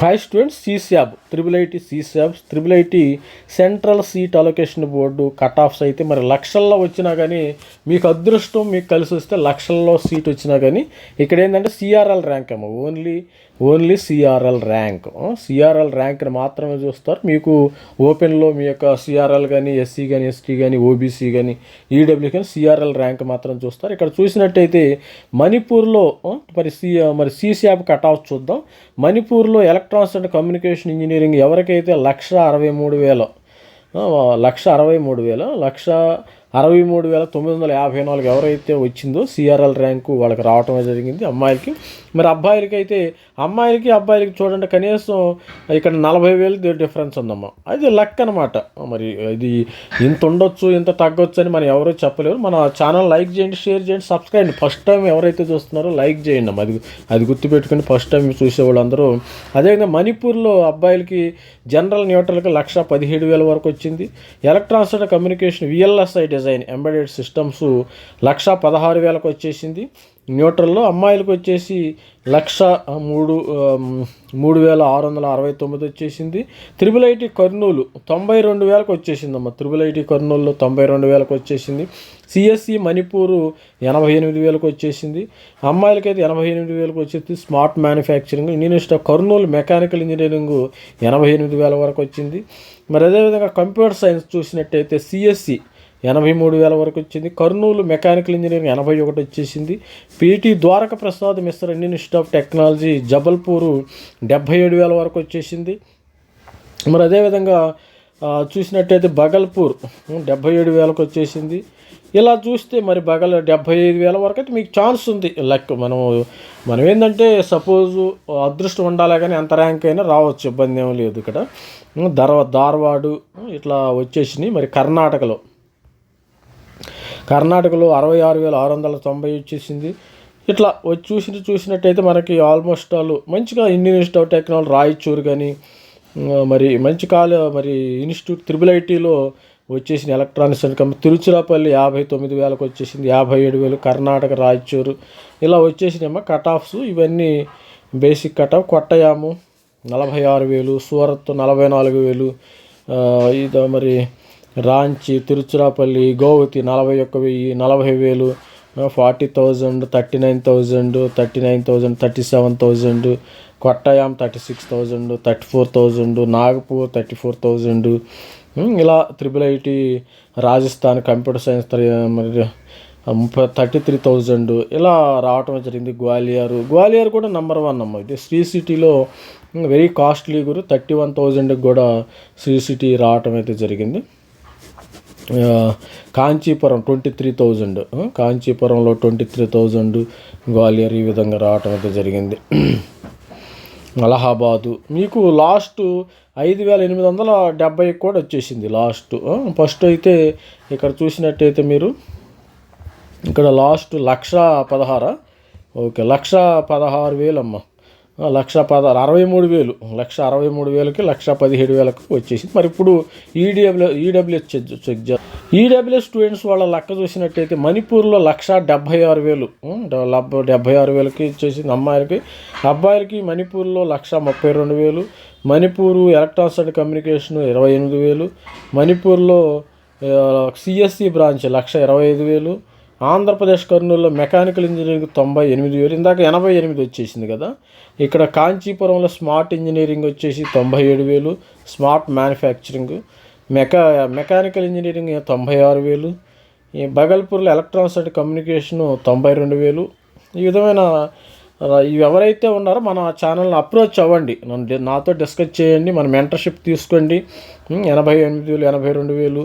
Hi students CSAB triple IT CSAB triple IT central seat allocation board cut offs అయితే మరి లక్షల్లో వచ్చినా కానీ మీకు అదృష్టం మీకు కలిసి వస్తే లక్షల్లో సీట్ వచ్చినా కానీ ఇక్కడ ఏంటంటే సిఆర్ఎల్ ర్యాంక్ ఏమో only only CRL rank. CRL ర్యాంక్ని మాత్రమే చూస్తారు. మీకు ఓపెన్లో మీ యొక్క సిఆర్ఎల్ కానీ ఎస్సీ కానీ ఎస్టీ కానీ ఓబీసీ కానీ ఈడబ్ల్యూ కానీ సిఆర్ఎల్ ర్యాంక్ మాత్రం చూస్తారు. ఇక్కడ చూసినట్టయితే మణిపూర్లో మరి సి మరి సిసియాప్ కట్ ఆఫ్ చూద్దాం. మణిపూర్లో ఎలక్ట్రానిక్స్ అండ్ కమ్యూనికేషన్ ఇంజనీరింగ్ ఎవరికైతే లక్ష అరవై మూడు వేలు లక్ష అరవై మూడు వేలు లక్ష అరవై మూడు వేల తొమ్మిది వందల యాభై నాలుగు ఎవరైతే వచ్చిందో సిఆర్ఎల్ ర్యాంకు వాళ్ళకి రావటం జరిగింది అమ్మాయిలకి. మరి అబ్బాయిలకి అయితే అమ్మాయిలకి అబ్బాయిలకి చూడండి కనీసం ఇక్కడ నలభై వేలు డిఫరెన్స్ ఉందమ్మా. అది లక్ అనమాట మరి ఇది ఇంత ఉండొచ్చు ఇంత తగ్గొచ్చు అని మనం ఎవరూ చెప్పలేరు. మన ఛానల్ లైక్ చేయండి షేర్ చేయండి సబ్స్క్రైబ్ చేయండి. ఫస్ట్ టైం ఎవరైతే చూస్తున్నారో లైక్ చేయండి అది అది గుర్తుపెట్టుకుని ఫస్ట్ టైం చూసే వాళ్ళందరూ. అదేవిధంగా మణిపూర్లో అబ్బాయిలకి జనరల్ న్యూట్రల్కి లక్ష పదిహేడు వేల వరకు వచ్చింది. Electronics and communication VLSI design embedded systems lakh పదహారు వేలకు వచ్చేసింది. న్యూట్రల్లో అమ్మాయిలకు వచ్చేసి లక్ష మూడు మూడు వేల ఆరు వందల అరవై తొమ్మిది వచ్చేసింది. త్రిబుల్ ఐటీ కర్నూలు తొంభై రెండు వేలకు వచ్చేసిందమ్మా. త్రిబుల్ ఐటీ కర్నూలులో తొంభై రెండు వేలకు వచ్చేసింది. సిఎస్సి మణిపూరు ఎనభై ఎనిమిది వేలకు వచ్చేసింది. అమ్మాయిలకైతే ఎనభై ఎనిమిది వేలకు వచ్చేసి smart manufacturing Indian institute Kurnool mechanical engineering ఎనభై ఎనిమిది వేల వరకు వచ్చింది. మరి అదేవిధంగా కంప్యూటర్ సైన్స్ చూసినట్టయితే సిఎస్సి ఎనభై మూడు వేల వరకు వచ్చింది. కర్నూలు మెకానికల్ ఇంజనీరింగ్ ఎనభై ఒకటి వచ్చేసింది. P T Dwaraka Prasad mister Indian Institute of Technology Jabalpur డెబ్భై ఏడు వేల వరకు వచ్చేసింది. మరి అదేవిధంగా చూసినట్టయితే బగల్పూర్ డెబ్భై ఏడు వేలకు వచ్చేసింది. ఇలా చూస్తే మరి బగల్ డెబ్భై ఐదు వేల వరకు అయితే మీకు ఛాన్స్ ఉంది. లక్ మనం మనం ఏంటంటే సపోజు అదృష్టం ఉండాలి కానీ ఎంత ర్యాంక్ అయినా రావచ్చు. ఇబ్బంది ఏమి లేదు ఇక్కడ. ధర ధార్వాడు ఇట్లా వచ్చేసినాయి. మరి కర్ణాటకలో కర్ణాటకలో అరవై ఆరు వేల ఆరు వందల తొంభై వచ్చేసింది. ఇట్లా వచ్చి చూసి చూసినట్టయితే మనకి ఆల్మోస్ట్ ఆల్ మంచిగా Indian institute of technology Raichur కానీ మరి మంచి కాల మరి ఇన్స్టిట్యూట్ త్రిబుల్ ఐటీలో వచ్చేసిన ఎలక్ట్రానిక్స్ అండ్ కంపెనీ తిరుచిరాపల్లి యాభై తొమ్మిది వేలకు వచ్చేసింది యాభై ఏడు వేలు కర్ణాటక రాయచూరు. ఇలా వచ్చేసినాయమ్మా కట్ ఆఫ్స్ ఇవన్నీ బేసిక్ కట్ ఆఫ్ కొట్టయాము నలభై ఆరు వేలు సూరత్ నలభై నాలుగు వేలు ఇదో ఇది మరి రాంచి తిరుచిరాపల్లి గోవతి నలభై ఒక్క వెయ్యి నలభై వేలు forty thousand thirty nine thousand thirty nine thousand thirty seven thousand Kottayam thirty six thousand thirty four thousand Nagpur thirty four thousand. ఇలా triple IT Rajasthan computer science మరి ముప్పై థర్టీ త్రీ థౌజండ్. ఇలా రావటం జరిగింది గ్వాలియర్. గ్వాలియర్ కూడా నెంబర్ వన్ అమ్మ ఇది. శ్రీ సిటీలో వెరీ కాస్ట్లీ గురు థర్టీ వన్ థౌజండ్కి కూడా శ్రీ సిటీ రావటం అయితే జరిగింది. కాంచీపురం ట్వంటీ త్రీ థౌజండ్ కాంచీపురంలో ట్వంటీ త్రీ థౌజండ్ గ్వాలియర్ ఈ విధంగా రావటం అయితే జరిగింది. అలహాబాదు. మీకు లాస్ట్ ఐదు వేల ఎనిమిది వందల డెబ్బై కూడా వచ్చేసింది లాస్ట్ ఫస్ట్ అయితే ఇక్కడ చూసినట్టయితే మీరు ఇక్కడ లాస్ట్ లక్ష పదహారా? ఓకే లక్ష పదహారు వేలమ్మా. లక్ష పద అరవై మూడు వేలు లక్ష అరవై మూడు వేలకి లక్ష పదిహేడు వేలకు వచ్చేసింది. మరి ఇప్పుడు ఈడబ్ల్యూ ఈడబ్ల్యూఎస్ చెక్ చెక్ చే ఈడబ్ల్యూఎస్ స్టూడెంట్స్ వాళ్ళ లెక్క చూసినట్టయితే మణిపూర్లో లక్ష డెబ్భై ఆరు వేలు డెబ్భై ఆరు వేలకి వచ్చేసింది అమ్మాయిలకి. అబ్బాయిలకి మణిపూర్లో లక్ష ముప్పై రెండు వేలు మణిపూరు ఎలక్ట్రానిక్స్ అండ్ కమ్యూనికేషన్ ఇరవై ఎనిమిది వేలు మణిపూర్లో సిఎస్సి బ్రాంచ్ లక్ష ఇరవై ఐదు వేలు ఆంధ్రప్రదేశ్ కర్నూలులో మెకానికల్ ఇంజనీరింగ్ తొంభై ఎనిమిది వేలు ఇందాక ఎనభై ఎనిమిది వచ్చేసింది కదా. ఇక్కడ కాంచీపురంలో స్మార్ట్ ఇంజనీరింగ్ వచ్చేసి తొంభై ఏడు వేలు smart manufacturing mecha mechanical engineering తొంభై ఆరు వేలు ఈ బగల్పూర్లో ఎలక్ట్రానిక్స్ అండ్ కమ్యూనికేషను తొంభై రెండు వేలు. ఈ విధమైన ఇవి ఎవరైతే ఉన్నారో మన ఛానల్ని అప్రోచ్ అవ్వండి. నన్ను నాతో డిస్కస్ చేయండి మన మెంటర్షిప్ తీసుకోండి. ఎనభై ఎనిమిది వేలు ఎనభై రెండు వేలు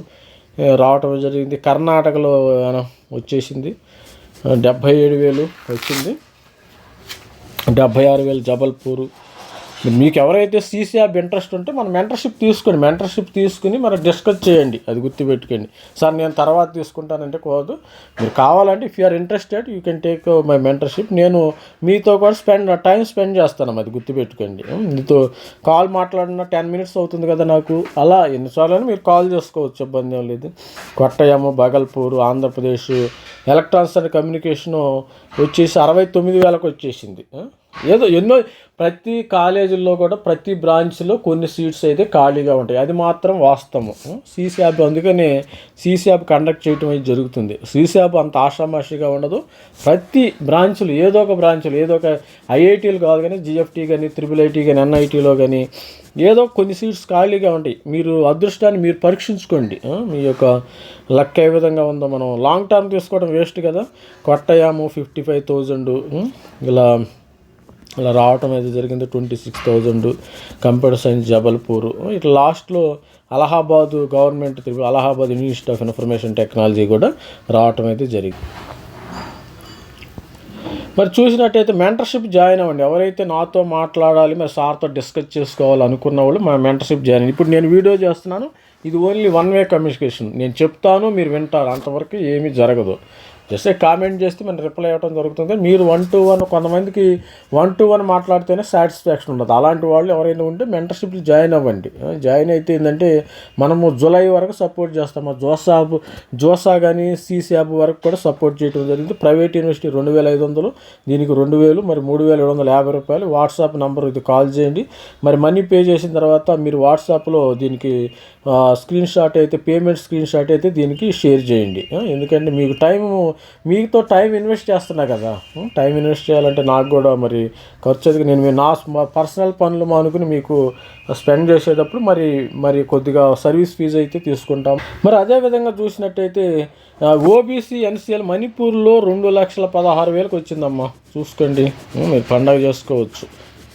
రావటం జరిగింది. కర్ణాటకలో వచ్చేసింది. డెబ్భై ఏడు వేలు వచ్చింది. డెబ్భై ఆరు వేలు జబల్పూరు మీకు ఎవరైతే సీసీ యాప్ ఇంట్రెస్ట్ ఉంటే మనం మెంటర్షిప్ తీసుకోండి. మెంటర్షిప్ తీసుకుని మనం డిస్కస్ చేయండి. అది గుర్తుపెట్టుకోండి. సార్ నేను తర్వాత తీసుకుంటానంటే కోదు మీరు కావాలంటే if you are interested you can take my mentorship నేను మీతో కూడా స్పెండ్ టైం స్పెండ్ చేస్తాను. అది గుర్తుపెట్టుకోండి. మీతో కాల్ మాట్లాడిన టెన్ మినిట్స్ అవుతుంది కదా నాకు. అలా ఎన్నిసార్లు మీరు కాల్ చేసుకోవచ్చు. ఇబ్బంది ఏం లేదు. కొట్టయము Bhagalpur Andhra Pradesh electronics and communication వచ్చేసి అరవై తొమ్మిది వేలకు వచ్చేసింది. ఏదో ఎన్నో ప్రతి కాలేజీల్లో కూడా ప్రతి బ్రాంచ్లో కొన్ని సీట్స్ అయితే ఖాళీగా ఉంటాయి. అది మాత్రం వాస్తవం. సీసీఆబ్ అందుకనే సీసీఆబ్ కండక్ట్ చేయటం అయితే జరుగుతుంది. సీసీఆబ్ అంత ఆషామాషిగా ఉండదు. ప్రతి బ్రాంచ్లు ఏదో ఒక బ్రాంచ్లు ఏదో ఒక ఐఐటీలు కాదు కానీ జిఎఫ్టీ కానీ త్రిబుల్ ఐటీ కానీ ఎన్ఐటీలో కానీ ఏదో కొన్ని సీట్స్ ఖాళీగా ఉంటాయి. మీరు అదృష్టాన్ని మీరు పరీక్షించుకోండి. మీ యొక్క లక్ ఏ విధంగా ఉందో మనం. లాంగ్ టర్మ్ తీసుకోవడం వేస్ట్ కదా. Kottayam fifty five thousand. ఇలా అలా రావటం అయితే జరిగింది. Twenty six thousand computer science Jabalpur. ఇట్లా లాస్ట్లో అలహాబాద్ గవర్నమెంట్ తిరుగు Allahabad institute of information technology కూడా రావటం అయితే జరిగింది. మరి చూసినట్టయితే మెంటర్షిప్ జాయిన్ అవ్వండి. ఎవరైతే నాతో మాట్లాడాలి మరి సార్తో డిస్కస్ చేసుకోవాలి అనుకున్న వాళ్ళు మా మెంటర్షిప్ జాయిన్ అవ్వండి. ఇప్పుడు నేను వీడియో చేస్తున్నాను. ఇది ఓన్లీ వన్ వే కమ్యూనికేషన్ నేను చెప్తాను మీరు వింటారు. అంతవరకు ఏమీ జరగదు. జస్ట్ కామెంట్ చేస్తే మనం రిప్లై అవ్వడం జరుగుతుంది. మీరు వన్ టు వన్ కొంతమందికి వన్ టు వన్ మాట్లాడితేనే సాటిస్ఫాక్షన్ ఉండదు. అలాంటి వాళ్ళు ఎవరైనా ఉంటే మెంటర్షిప్లు జాయిన్ అవ్వండి. జాయిన్ అయితే ఏంటంటే మనము జూలై వరకు సపోర్ట్ చేస్తాము. జోసాబ్ జోసా కానీ సీసాబ్ వరకు కూడా సపోర్ట్ చేయడం జరిగింది. ప్రైవేట్ యూనివర్సిటీ రెండు వేల ఐదు వందలు దీనికి రెండు వేలు మరి మూడు వేల ఏడు వందల యాభై రూపాయలు. వాట్సాప్ నంబర్ ఇది కాల్ చేయండి. మరి మనీ పే చేసిన తర్వాత మీరు వాట్సాప్లో దీనికి స్క్రీన్ షాట్ అయితే పేమెంట్ స్క్రీన్ షాట్ అయితే దీనికి షేర్ చేయండి. ఎందుకంటే మీకు టైం మీతో టైం ఇన్వెస్ట్ చేస్తున్నా కదా. టైం ఇన్వెస్ట్ చేయాలంటే నాకు కూడా మరి ఖర్చు అది నేను మీ నా పర్సనల్ పనులు మానుకుని మీకు స్పెండ్ చేసేటప్పుడు మరి మరి కొద్దిగా సర్వీస్ ఫీజు అయితే తీసుకుంటాం. మరి అదే విధంగా చూసినట్టయితే ఓబీసీ ఎన్సీఎల్ మణిపూర్లో రెండు లక్షల పదహారు వేలకు వచ్చిందమ్మా. చూసుకోండి. మీరు పండగ చేసుకోవచ్చు.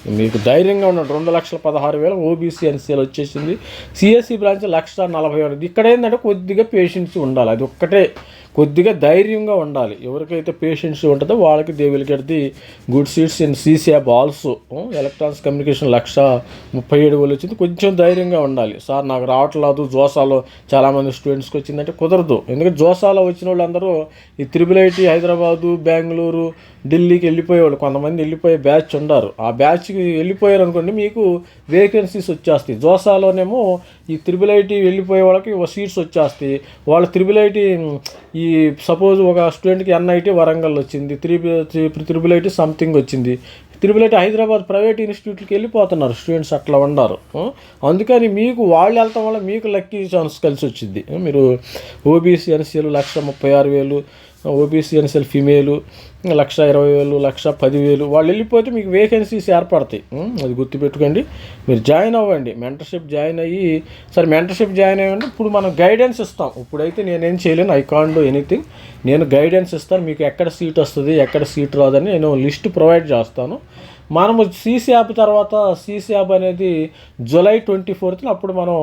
మీకు ధైర్యంగా ఉన్నాడు రెండు లక్షల పదహారు వేల ఓబీసీ ఎన్సీఎల్ వచ్చేసింది. సిఎస్సి బ్రాంచ్ లక్ష నలభై ఒకటి. ఇక్కడ ఏంటంటే కొద్దిగా పేషెన్స్ ఉండాలి. అది ఒక్కటే. కొద్దిగా ధైర్యంగా ఉండాలి. ఎవరికైతే పేషెన్స్ ఉంటుందో వాళ్ళకి they will get the good seats in CSAB also electronics communication lakh ముప్పై ఏడు వేలు వచ్చింది. కొంచెం ధైర్యంగా ఉండాలి. సార్ నాకు రావట్లేదు. జోసాలో చాలామంది స్టూడెంట్స్కి వచ్చిందంటే కుదరదు. ఎందుకంటే జోసాలో వచ్చిన వాళ్ళందరూ ఈ త్రిబుల్ ఐటీ హైదరాబాదు బెంగళూరు ఢిల్లీకి వెళ్ళిపోయేవాళ్ళు. కొంతమంది వెళ్ళిపోయే బ్యాచ్ ఉండారు. ఆ బ్యాచ్కి వెళ్ళిపోయారు అనుకోండి మీకు వేకెన్సీస్ వచ్చేస్తాయి. జోసాలోనేమో ఈ త్రిబుల్ ఐటీ వెళ్ళిపోయే వాళ్ళకి సీట్స్ వచ్చేస్తాయి. వాళ్ళు త్రిబుల్ ఐటీ ఈ ఈ సపోజ్ ఒక స్టూడెంట్కి ఎన్ఐటి వరంగల్ వచ్చింది త్రిబుల్ త్రిబుల్ ఐటీ సంథింగ్ వచ్చింది. త్రిబుల్ ఐటీ హైదరాబాద్ ప్రైవేట్ ఇన్స్టిట్యూట్కి వెళ్ళిపోతున్నారు స్టూడెంట్స్ అట్లా ఉండరు. అందుకని మీకు వాళ్ళు వెళ్తాం వల్ల మీకు లక్కీ ఛాన్స్ కలిసి వచ్చింది. మీరు ఓబీసీ ఎన్సీలు లక్ష ముప్పై ఆరు వేలు ఓబీసీ ఎన్ఎస్ఎల్ ఫిమేలు లక్ష ఇరవై వేలు లక్ష పదివేలు వాళ్ళు వెళ్ళిపోతే మీకు వేకెన్సీస్ ఏర్పడతాయి. అది గుర్తుపెట్టుకోండి. మీరు జాయిన్ అవ్వండి. మెంటర్షిప్ జాయిన్ అయ్యి సరే మెంటర్షిప్ జాయిన్ అయ్యండి. ఇప్పుడు మనం గైడెన్స్ ఇస్తాం. ఇప్పుడైతే నేనేం చేయలేను. ఐ కాన్ డూ ఎనీథింగ్ నేను గైడెన్స్ ఇస్తాను. మీకు ఎక్కడ సీట్ వస్తుంది ఎక్కడ సీట్ రాదని నేను లిస్ట్ ప్రొవైడ్ చేస్తాను. మనము సీసీ యాప్ తర్వాత సీసీ యాప్ అనేది జూలై ట్వంటీ ఫోర్త్న అప్పుడు మనం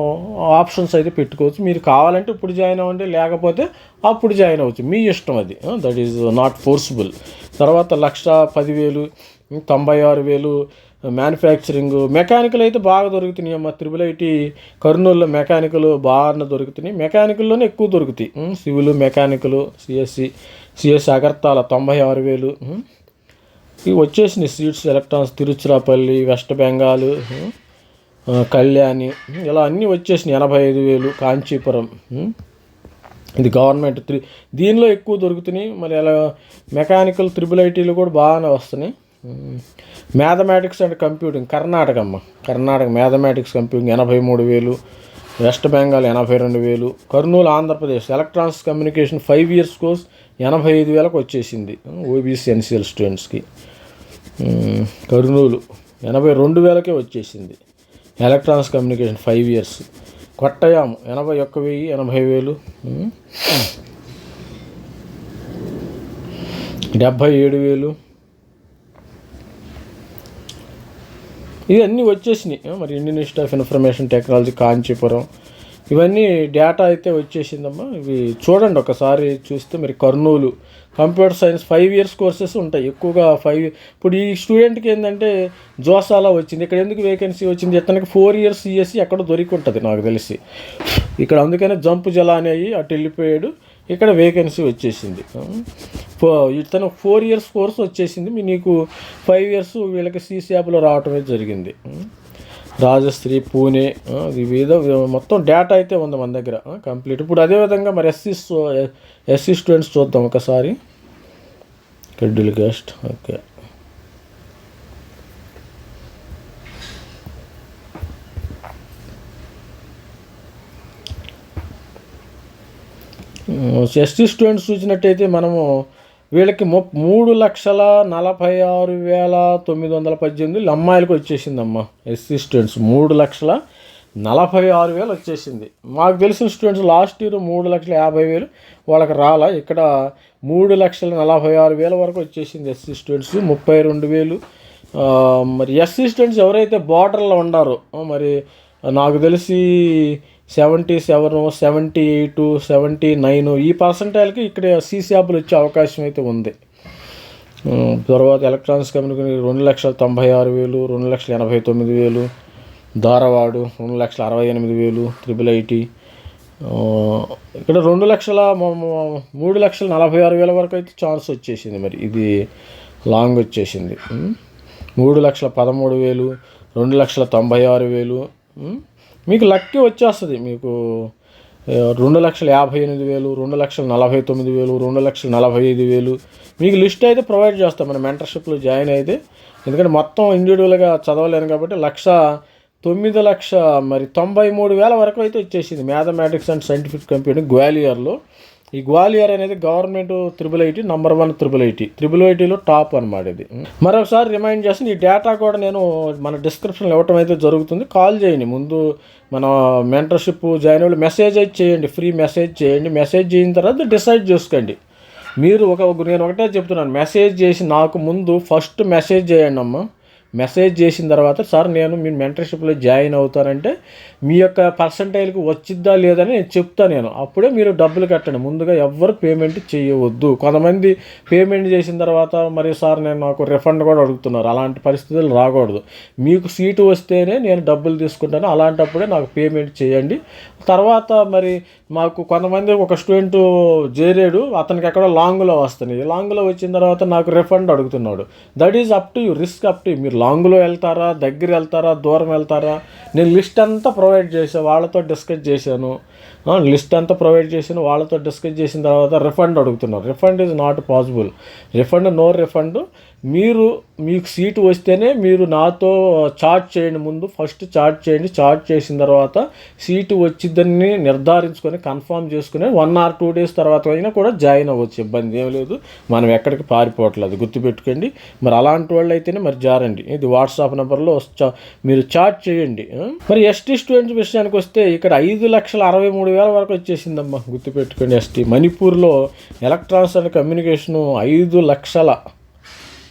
ఆప్షన్స్ అయితే పెట్టుకోవచ్చు. మీరు కావాలంటే ఇప్పుడు జాయిన్ అవ్వండి లేకపోతే అప్పుడు జాయిన్ అవ్వచ్చు. మీ ఇష్టం అది. దట్ ఈజ్ నాట్ ఫోర్సిబుల్ తర్వాత లక్ష పదివేలు తొంభై ఆరు వేలు మ్యానుఫ్యాక్చరింగ్ మెకానికల్ అయితే బాగా దొరుకుతున్నాయి అమ్మ. త్రిబుల్ ఐటీ కర్నూలులో మెకానికల్ బాగా దొరుకుతున్నాయి. మెకానికల్లోనే ఎక్కువ దొరుకుతాయి. Civil mechanical CSC CSC Agartala తొంభై ఆరు వేలు ఇవి వచ్చేసినాయి seats electronics Tiruchirappalli west Bengal Kalyani ఇలా అన్నీ వచ్చేసినాయి ఎనభై ఐదు వేలు కాంచీపురం. ఇది గవర్నమెంట్ త్రి దీనిలో ఎక్కువ దొరుకుతున్నాయి. మరి ఎలా మెకానికల్ త్రిబుల్ ఐటీలు కూడా బాగానే వస్తున్నాయి. మ్యాథమెటిక్స్ అండ్ కంప్యూటింగ్ కర్ణాటక అమ్మ కర్ణాటక మ్యాథమెటిక్స్ కంప్యూటింగ్ ఎనభై మూడు వేలు. వెస్ట్ బెంగాల్ ఎనభై రెండు వేలు Kurnool Andhra Pradesh electronics communication five years course ఎనభై ఐదు వేలకు వచ్చేసింది. ఓబీసీ ఎన్సీఎల్ స్టూడెంట్స్కి కర్నూలు ఎనభై రెండు వేలకే వచ్చేసింది. Electronics communication five years Kottayam ఎనభై ఒక్క వెయ్యి ఎనభై వేలు. డెబ్భై ఏడు వేలు. ఇవన్నీ వచ్చేసినాయి. మరి Indian institute of information technology Kanchipuram. ఇవన్నీ డేటా అయితే వచ్చేసిందమ్మా. ఇవి చూడండి ఒకసారి చూస్తే మరి Kurnool. Computer science five years courses ఉంటాయి. ఎక్కువగా ఫైవ్ ఇప్పుడు ఈ స్టూడెంట్కి ఏంటంటే జోసాలా వచ్చింది. ఇక్కడ ఎందుకు వేకెన్సీ వచ్చింది? ఇతనికి ఫోర్ ఇయర్స్ సిఎస్సి ఎక్కడ దొరికి ఉంటుంది నాకు తెలిసి. ఇక్కడ అందుకనే జంప్ జలా అనేవి అటు వెళ్ళిపోయాడు. ఇక్కడ వేకెన్సీ వచ్చేసింది. ఫో ఇతను ఫోర్ ఇయర్స్ కోర్స్ వచ్చేసింది. మీ నీకు ఫైవ్ ఇయర్స్ వీళ్ళకి సీసీఆప్లో రావటమే జరిగింది. రాజశ్రీ పూణే ఇది వివిధ మొత్తం డేటా అయితే ఉంది మన దగ్గర. కంప్లీట్ ఇప్పుడు అదేవిధంగా మరి ఎస్సీ ఎస్సీ స్టూడెంట్స్ చూద్దాం ఒకసారి. Schedule caste okay ST students చూసినట్టయితే మనము వీళ్ళకి ము మూడు లక్షల నలభై ఆరు వేల తొమ్మిది వందల పద్దెనిమిది అమ్మాయిలకు వచ్చేసిందమ్మా ఎస్సీ స్టూడెంట్స్ మూడు లక్షల నలభై ఆరు వేలు వచ్చేసింది. మాకు తెలిసిన స్టూడెంట్స్ లాస్ట్ ఇయర్ మూడు లక్షల యాభై వేలు వాళ్ళకి రాలా. ఇక్కడ మూడు లక్షల నలభై ఆరు వేల వరకు వచ్చేసింది ఎస్సీ స్టూడెంట్స్ ముప్పై రెండు వేలు. మరి ఎస్సీ స్టూడెంట్స్ ఎవరైతే బార్డర్లో ఉండారో మరి నాకు తెలిసి seventy seven seventy eight seventy nine ఈ పర్సంటైల్కి ఇక్కడ సీసీఆప్లు వచ్చే అవకాశం అయితే ఉంది. తర్వాత ఎలక్ట్రానిక్స్ కమ్యూనికేషన్ రెండు లక్షల తొంభై ఆరు వేలు రెండు లక్షల ఎనభై తొమ్మిది వేలు ధారవాడు రెండు లక్షల అరవై ఎనిమిది వేలు త్రిబుల్ ఐటీ ఇక్కడ రెండు లక్షల మూడు లక్షల నలభై ఆరు వేల వరకు అయితే ఛాన్స్ వచ్చేసింది మరి. ఇది లాంగ్ వచ్చేసింది. మూడు లక్షల పదమూడు వేలు రెండు లక్షల తొంభై ఆరు వేలు మీకు లక్కీ వచ్చేస్తుంది. మీకు రెండు లక్షల యాభై ఎనిమిది వేలు రెండు లక్షల నలభై తొమ్మిది వేలు రెండు లక్షల నలభై ఐదు వేలు. మీకు లిస్ట్ అయితే ప్రొవైడ్ చేస్తాం. మన మెంటర్షిప్లో జాయిన్ అయితే. ఎందుకంటే మొత్తం ఇండివిజువల్గా చదవలేను కాబట్టి లక్ష తొమ్మిది లక్ష మరి తొంభై మూడు వేల వరకు అయితే వచ్చేసింది మ్యాథమెటిక్స్ అండ్ సైంటిఫిక్ కంప్యూటర్ గ్వాలియర్లో. ఈ గ్వాలియర్ అనేది government triple IT number one triple IT triple ఐటీలో టాప్ అనమాట ఇది. మరొకసారి రిమైండ్ చేసి ఈ డేటా కూడా నేను మన డిస్క్రిప్షన్లో ఇవ్వటం అయితే జరుగుతుంది. కాల్ చేయండి. ముందు మన మెంటర్షిప్ జాయిన్ అవ్వాలి. మెసేజ్ అయితే చేయండి. ఫ్రీ మెసేజ్ చేయండి. మెసేజ్ చేసిన తర్వాత డిసైడ్ చేసుకోండి. మీరు ఒక నేను ఒకటే చెప్తున్నాను. మెసేజ్ చేసి నాకు ముందు ఫస్ట్ మెసేజ్ చేయండి అమ్మా మెసేజ్ చేసిన తర్వాత సార్ నేను మీ మెంటర్షిప్లో జాయిన్ అవుతానంటే మీ యొక్క పర్సంటైల్కి వచ్చిద్దా లేదని నేను చెప్తా నేను. అప్పుడే మీరు డబ్బులు కట్టండి. ముందుగా ఎవ్వరు పేమెంట్ చేయవద్దు. కొంతమంది పేమెంట్ చేసిన తర్వాత మరి సార్ నేను నాకు రిఫండ్ కూడా అడుగుతున్నారు. అలాంటి పరిస్థితులు రాకూడదు. మీకు సీటు వస్తేనే నేను డబ్బులు తీసుకుంటాను. అలాంటప్పుడే నాకు పేమెంట్ చేయండి. తర్వాత మరి మాకు కొంతమంది ఒక స్టూడెంట్ చేరాడు అతనికి ఎక్కడ లాంగ్లో వస్తున్నాయి. లాంగ్లో వచ్చిన తర్వాత నాకు రిఫండ్ అడుగుతున్నాడు. That is up to you risk up to మీరు లాంగ్లో వెళ్తారా దగ్గర వెళ్తారా దూరం వెళ్తారా? నేను లిస్ట్ అంతా ప్రొవైడ్ చేశాను వాళ్ళతో డిస్కస్ చేశాను. లిస్ట్ అంతా ప్రొవైడ్ చేసిన వాళ్ళతో డిస్కస్ చేసిన తర్వాత రిఫండ్ అడుగుతున్నారు. Refund is not possible refund no refund. మీరు మీకు సీటు వస్తేనే మీరు నాతో చార్ట్ చేయండి ముందు. ఫస్ట్ చార్ట్ చేయండి. చార్ట్ చేసిన తర్వాత సీటు వచ్చిద్దని నిర్ధారించుకొని కన్ఫర్మ్ చేసుకుని వన్ ఆర్ టూ డేస్ తర్వాత అయినా కూడా జాయిన్ అవ్వచ్చు. ఇబ్బంది ఏం లేదు. మనం ఎక్కడికి పారిపోవట్లేదు. గుర్తుపెట్టుకోండి. మరి అలాంటి వాళ్ళు అయితేనే మరి జారండి. ఇది వాట్సాప్ నెంబర్లో మీరు చార్ట్ చేయండి. మరి ఎస్టీ స్టూడెంట్స్ విషయానికి వస్తే ఇక్కడ ఐదు లక్షల అరవై మూడు వేల వరకు వచ్చేసిందమ్మా గుర్తుపెట్టుకోండి ఎస్టీ. మణిపూర్లో ఎలక్ట్రానిక్స్ అండ్ కమ్యూనికేషను ఐదు లక్షల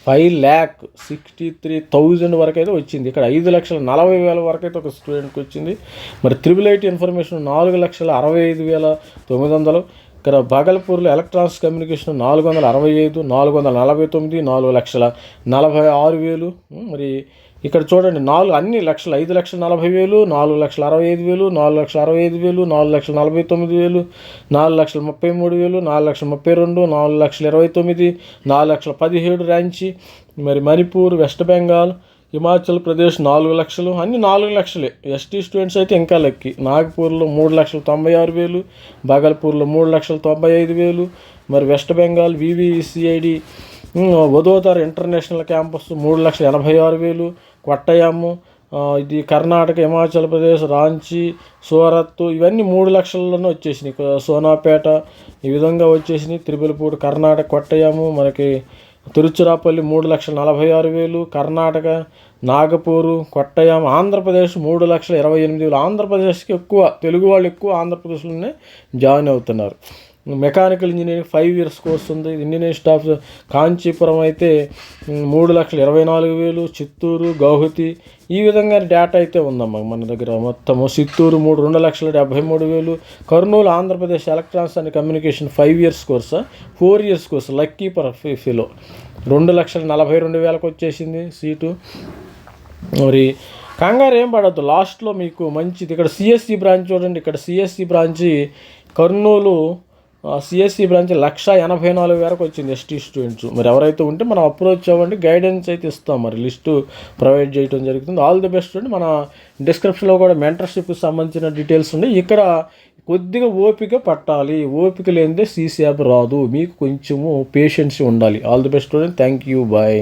five lakh sixty three thousand వరకు అయితే వచ్చింది. ఇక్కడ ఐదు లక్షల నలభై వేల వరకు అయితే ఒక స్టూడెంట్కి వచ్చింది. మరి త్రిబుల్ ఐటీ ఇన్ఫర్మేషన్ నాలుగు లక్షల అరవై ఐదు వేల తొమ్మిది వందలు. ఇక్కడ భాగల్పూర్లో ఎలక్ట్రానిక్స్ కమ్యూనికేషన్ నాలుగు వందల అరవై ఐదు నాలుగు వందల నలభై తొమ్మిది నాలుగు లక్షల నలభై ఆరు వేలు. మరి ఇక్కడ చూడండి నాలుగు అన్ని లక్షలు ఐదు లక్షల నలభై వేలు నాలుగు లక్షల అరవై ఐదు వేలు నాలుగు లక్షల అరవై ఐదు వేలు నాలుగు లక్షల నలభై తొమ్మిది వేలు నాలుగు లక్షల ముప్పై మూడు వేలు నాలుగు లక్షల ముప్పై రెండు నాలుగు లక్షల ఇరవై తొమ్మిది నాలుగు లక్షల పదిహేడు ర్యాంచి మరి మణిపూర్ వెస్ట్ బెంగాల్ హిమాచల్ ప్రదేశ్ నాలుగు లక్షలు అన్ని నాలుగు లక్షలే. ఎస్టీ స్టూడెంట్స్ అయితే ఇంకా లెక్కి. నాగపూర్లో మూడు లక్షల తొంభై ఆరు వేలు బాగల్పూర్లో మూడు లక్షల తొంభై ఐదు వేలు మరి West Bengal VVCID Vadodara international campus మూడు లక్షల ఎనభై ఆరు వేలు కొట్టయాము ఇది కర్ణాటక హిమాచల్ ప్రదేశ్ రాంచీ సూరత్ ఇవన్నీ మూడు లక్షల్లోనే వచ్చేసినాయి. సోనాపేట ఈ విధంగా వచ్చేసినాయి. త్రిపులపూడి కర్ణాటక కొట్టయాము మనకి తిరుచిరాపల్లి మూడు లక్షల నలభై ఆరు వేలు కర్ణాటక నాగపూరు కొట్టయం ఆంధ్రప్రదేశ్ మూడు లక్షల ఇరవై ఎనిమిది వేలు. ఆంధ్రప్రదేశ్కి ఎక్కువ తెలుగు వాళ్ళు ఎక్కువ ఆంధ్రప్రదేశ్లోనే జాయిన్ అవుతున్నారు. Mechanical engineering five years course ఉంది. ఇంజనీరింగ్ స్టాఫ్ కాంచీపురం అయితే మూడు లక్షల ఇరవై నాలుగు వేలు చిత్తూరు గౌహతి ఈ విధంగా డేటా అయితే ఉందమ్మా మన దగ్గర మొత్తము. చిత్తూరు మూడు రెండు లక్షల డెబ్బై మూడు వేలు Kurnool Andhra Pradesh electronics and communication five years కోర్సా four years course లక్కీ పర్ రెండు లక్షల నలభై రెండు వేలకు వచ్చేసింది సీటు మరి కంగారు ఏం పడద్దు. లాస్ట్లో మీకు మంచిది. ఇక్కడ సిఎస్సి బ్రాంచ్ చూడండి. ఇక్కడ CSC branch Kurnool CSC branch lakh ఎనభై నాలుగు వరకు వచ్చింది ఎస్టీ స్టూడెంట్స్ మరి ఎవరైతే ఉంటే మనం అప్రోచ్ అవ్వండి గైడెన్స్ అయితే ఇస్తాం. మరి లిస్టు ప్రొవైడ్ చేయడం జరుగుతుంది. ఆల్ ది బెస్ట్ అండి. మన డిస్క్రిప్షన్లో కూడా మెంటర్షిప్కి సంబంధించిన డీటెయిల్స్ ఉన్నాయి. ఇక్కడ కొద్దిగా ఓపిక పట్టాలి. ఓపిక లేనిదే సీసీ యాప్ రాదు. మీకు కొంచెము పేషెన్సీ ఉండాలి. All the best student thank you bye